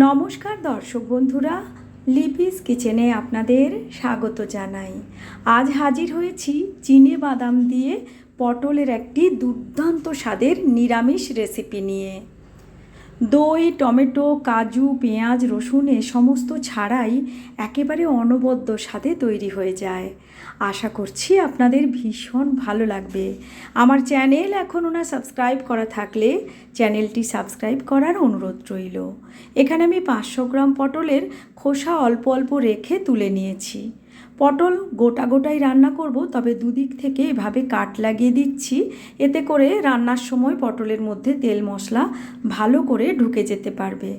নমস্কার দর্শক বন্ধুরা, লিপিস কিচেনে আপনাদের স্বাগত জানাই। আজ হাজির হয়েছি চিনে বাদাম দিয়ে পটলের একটি দুর্দান্ত স্বাদের নিরামিষ রেসিপি নিয়ে। দই, টমেটো, কাজু, পেঁয়াজ, রসুন এ সমস্ত ছাড়াই একেবারে অনবদ্য স্বাদে তৈরি হয়ে যায়। আশা করছি আপনাদের ভীষণ ভালো লাগবে। আমার চ্যানেল এখনও না সাবস্ক্রাইব করা থাকলে চ্যানেলটি সাবস্ক্রাইব করার অনুরোধ রইল। এখানে আমি পাঁচশো গ্রাম পটলের খোসা অল্প অল্প রেখে তুলে নিয়েছি। পটল গোটা গোটাই রান্না করব, তবে দুদিক থেকে এভাবে কাট লাগিয়ে দিচ্ছি। এতে করে রান্নার সময় পটলের মধ্যে তেল মশলা ভালো করে ঢুকে যেতে পারবে।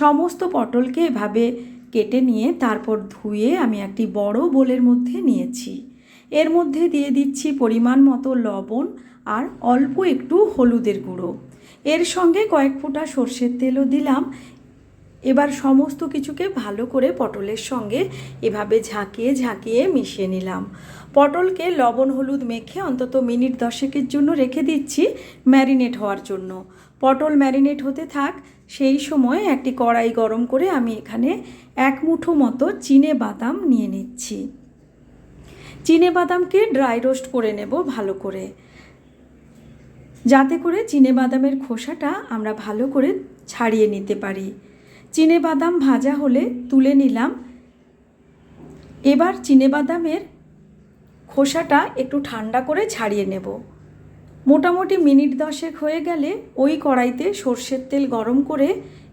সমস্ত পটলকে এভাবে কেটে নিয়ে তারপর ধুয়ে আমি একটি বড় বোলের মধ্যে নিয়েছি। এর মধ্যে দিয়ে দিচ্ছি পরিমাণ মতো লবণ আর অল্প একটু হলুদের গুঁড়ো। এর সঙ্গে কয়েক ফোঁটা সর্ষের তেলও দিলাম। এবার সমস্ত কিছুকে ভালো করে পটলের সঙ্গে এভাবে ঝাঁকিয়ে ঝাঁকিয়ে মিশিয়ে নিলাম। পটলকে লবণ হলুদ মেখে অন্তত মিনিট দশেকের জন্য রেখে দিচ্ছি ম্যারিনেট হওয়ার জন্য। পটল ম্যারিনেট হতে থাক, সেই সময় একটি কড়াই গরম করে আমি এখানে এক মুঠো মতো চিনে বাদাম নিয়ে নিচ্ছি। চিনে বাদামকে ড্রাই রোস্ট করে নেব ভালো করে। যাতে করে চিনে বাদামের খোসাটা আমরা ভালো করে ছাড়িয়ে নিতে পারি। বাদাম ভাজা হলে তুলে নিলাম। এবার চিনে বাদামের খোসাটা একটু ঠান্ডা করে ছাড়িয়ে নেব। মোটামুটি মিনিট দশেক হয়ে গেলে ওই কড়াইতে সর্ষের তেল গরম করে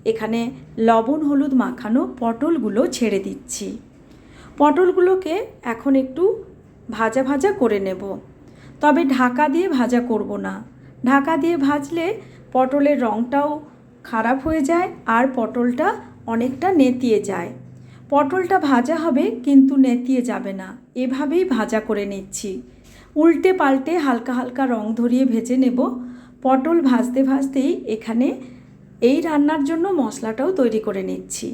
এখানে লবণ, হলুদ মাখানো পটলগুলো ছেড়ে দিচ্ছি। পটলগুলোকে এখন একটু ভাজা ভাজা করে নেব। তবে ঢাকা দিয়ে ভাজা করব না। ঢাকা দিয়ে ভাজলে পটলের রঙটাও খারাপ হয়ে যায় আর পটলটা অনেকটা নেতিয়ে যায়। পটলটা ভাজা হবে কিন্তু নেতিয়ে যাবে না। এভাবেই ভাজা করে নিচ্ছি। উল্টে পাল্টে হালকা হালকা রং ধরিয়ে ভেজে নেব। পটল ভাজতে ভাজতেই এখানে এই রান্নার জন্য মশলাটাও তৈরি করে নিচ্ছি।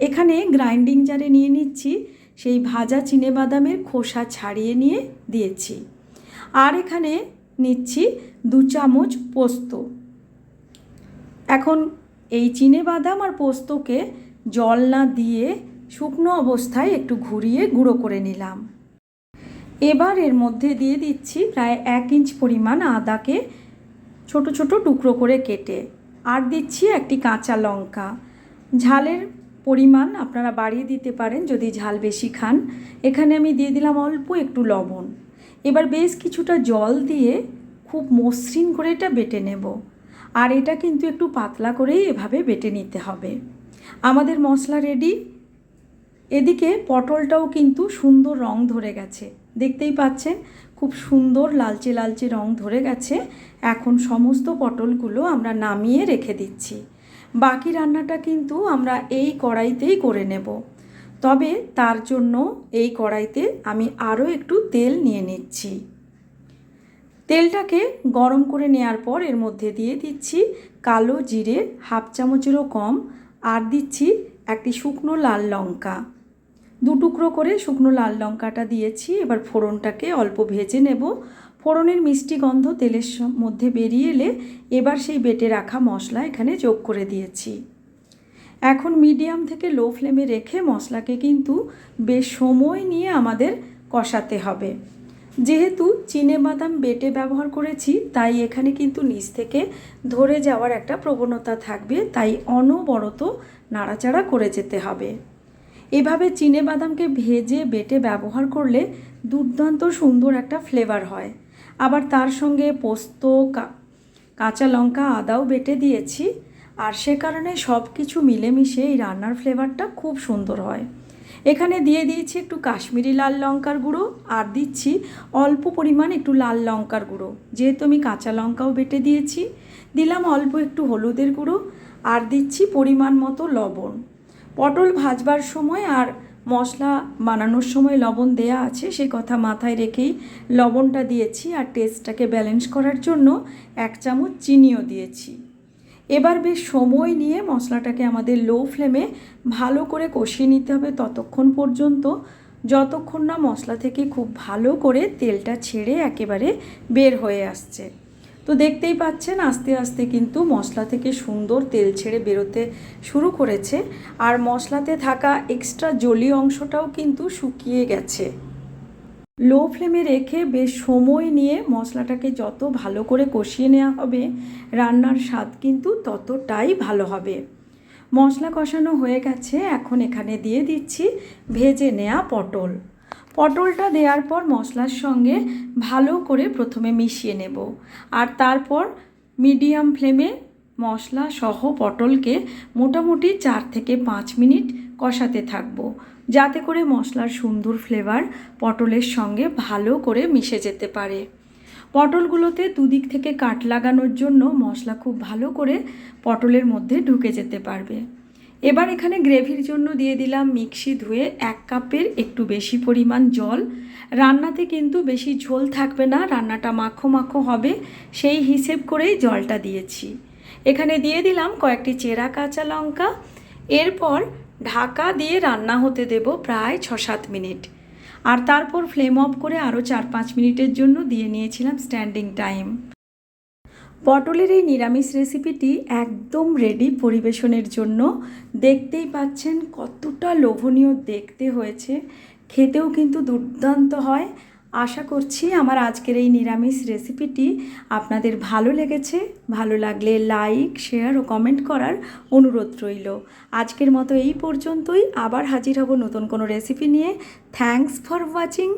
এখানে গ্রাইন্ডিং জারে নিয়ে নিচ্ছি। সেই ভাজা বাদামের খোসা ছাড়িয়ে নিয়ে দিয়েছি। আর এখানে নিচ্ছি দু চামচ পোস্ত। এখন এই চিনে বাদাম আর পোস্তকে জল না দিয়ে শুকনো অবস্থায় একটু ঘুরিয়ে গুঁড়ো করে নিলাম। এবার এর মধ্যে দিয়ে দিচ্ছি প্রায় এক ইঞ্চ পরিমাণ আদাকে ছোট ছোট টুকরো করে কেটে আর দিচ্ছি একটি কাঁচা লঙ্কা। ঝালের পরিমাণ আপনারা বাড়িয়ে দিতে পারেন যদি ঝাল বেশি খান। এখানে আমি দিয়ে দিলাম অল্প একটু লবণ। এবার বেশ কিছুটা জল দিয়ে খুব মসৃণ করে এটা বেটে নেব। আর এটা কিন্তু একটু পাতলা করেই এভাবে বেটে নিতে হবে। আমাদের মশলা রেডি এদিকে পটলটাও কিন্তু সুন্দর রং ধরে গেছে। দেখতেই পাচ্ছেন, খুব সুন্দর লালচে লালচে রং ধরে গেছে। এখন সমস্ত পটলগুলো আমরা নামিয়ে রেখে দিচ্ছি। বাকি রান্নাটা কিন্তু আমরা এই কড়াইতেই করে নেব। তবে তার জন্য এই কড়াইতে আমি আরও একটু তেল নিয়ে নিচ্ছি। তেলটাকে গরম করে নেওয়ার পর এর মধ্যে দিয়ে দিচ্ছি কালো জিরে হাফ চামচেরও কম আর দিচ্ছি একটি শুকনো লাল লঙ্কা। দু টুকরো করে শুকনো লাল লঙ্কাটা দিয়েছি, এবার ফোড়নটাকে অল্প ভেজে নেব। ফোড়নের মিষ্টি গন্ধ তেলের মধ্যে বেরিয়ে এলে এবার সেই বেটে রাখা মশলা এখানে যোগ করে দিয়েছি। এখন মিডিয়াম থেকে লো ফ্লেমে রেখে মশলাকে কিন্তু বেশ সময় নিয়ে আমাদের কষাতে হবে। যেহেতু চিনে বাদাম বেটে ব্যবহার করেছি, তাই এখানে কিন্তু নিচ থেকে ধরে যাওয়ার একটা প্রবণতা থাকবে, তাই অনবরত নাড়াচাড়া করে যেতে হবে। এভাবে চিনে বাদামকে ভেজে বেটে ব্যবহার করলে দুর্দান্ত সুন্দর একটা ফ্লেভার হয়। আবার তার সঙ্গে পোস্ত কাঁচা লঙ্কা আদাও বেটে দিয়েছি। আর সে কারণে সব কিছু মিলেমিশে এই রান্নার ফ্লেভারটা খুব সুন্দর হয়। এখানে দিয়ে দিয়েছি একটু কাশ্মীরি লাল লঙ্কার গুঁড়ো, আর দিচ্ছি অল্প পরিমাণ একটু লাল লঙ্কার গুঁড়ো। যেহেতু আমি কাঁচা লঙ্কাও বেটে দিয়েছি, দিলাম অল্প একটু হলুদের গুঁড়ো, আর দিচ্ছি পরিমাণ মতো লবণ। পটল ভাজবার সময় আর মশলা বানানোর সময় লবণ দেয়া আছে, সেই কথা মাথায় রেখেই লবণটা দিয়েছি, আর টেস্টটাকে ব্যালেন্স করার জন্য এক চামচ চিনিও দিয়েছি। এবার বেশ সময় নিয়ে মশলাটাকে আমাদের লো ফ্লেমে ভালো করে কষিয়ে নিতে হবে ততক্ষণ পর্যন্ত। যতক্ষণ না মশলা থেকে খুব ভালো করে তেলটা ছেড়ে একেবারে বের হয়ে আসছে। তো দেখতেই পাচ্ছেন, আস্তে আস্তে কিন্তু মশলা থেকে সুন্দর তেল ছেড়ে বেরোতে শুরু করেছে। আর মশলাতে থাকা এক্সট্রা জলীয় অংশটাও কিন্তু শুকিয়ে গেছে। লো ফ্লেমে রেখে বেশ সময় নিয়ে মশলাটাকে যত ভালো করে কষিয়ে নেওয়া হবে, রান্নার স্বাদ কিন্তু ততটাই ভালো হবে। মশলা কষানো হয়ে গেছে, এখন এখানে দিয়ে দিচ্ছি ভেজে নেওয়া পটল। পটলটা দেওয়ার পর মশলার সঙ্গে ভালো করে প্রথমে মিশিয়ে নেব আর তারপর মিডিয়াম ফ্লেমে মশলা সহ পটলকে মোটামুটি চার থেকে পাঁচ মিনিট কষাতে থাকব। যাতে করে মশলার সুন্দর ফ্লেভার পটলের সঙ্গে ভালো করে মিশে যেতে পারে। পটলগুলোতে দুদিক থেকে কাট লাগানোর জন্য মশলা খুব ভালো করে পটলের মধ্যে ঢুকে যেতে পারবে। এবার এখানে গ্রেভির জন্য দিয়ে দিলাম মিক্সি ধুয়ে এক কাপের একটু বেশি পরিমাণ জল। রান্নাতে কিন্তু বেশি ঝোল থাকবে না, রান্নাটা মাখো মাখো হবে, সেই হিসেব করেই জলটা দিয়েছি। এখানে দিয়ে দিলাম কয়েকটি চেরা কাঁচা লঙ্কা এরপর ঢাকা দিয়ে রান্না হতে দেব প্রায় ছ সাত মিনিট। আর তারপর ফ্লেম অফ করে আরও চার পাঁচ মিনিটের জন্য দিয়ে নিয়েছিলাম স্ট্যান্ডিং টাইম পটলের এই নিরামিষ রেসিপিটি একদম রেডি পরিবেশনের জন্য। দেখতেই পাচ্ছেন কতটা লোভনীয় দেখতে হয়েছে। খেতেও কিন্তু দুর্দান্ত হয়। আশা করছি আমার আজকের এই নিরামিষ রেসিপিটি আপনাদের ভালো লেগেছে, ভালো লাগলে লাইক শেয়ার ও কমেন্ট করার অনুরোধ রইল। আজকের মতো এই পর্যন্তই, আবার হাজির হব নতুন কোনো রেসিপি নিয়ে। Thanks for watching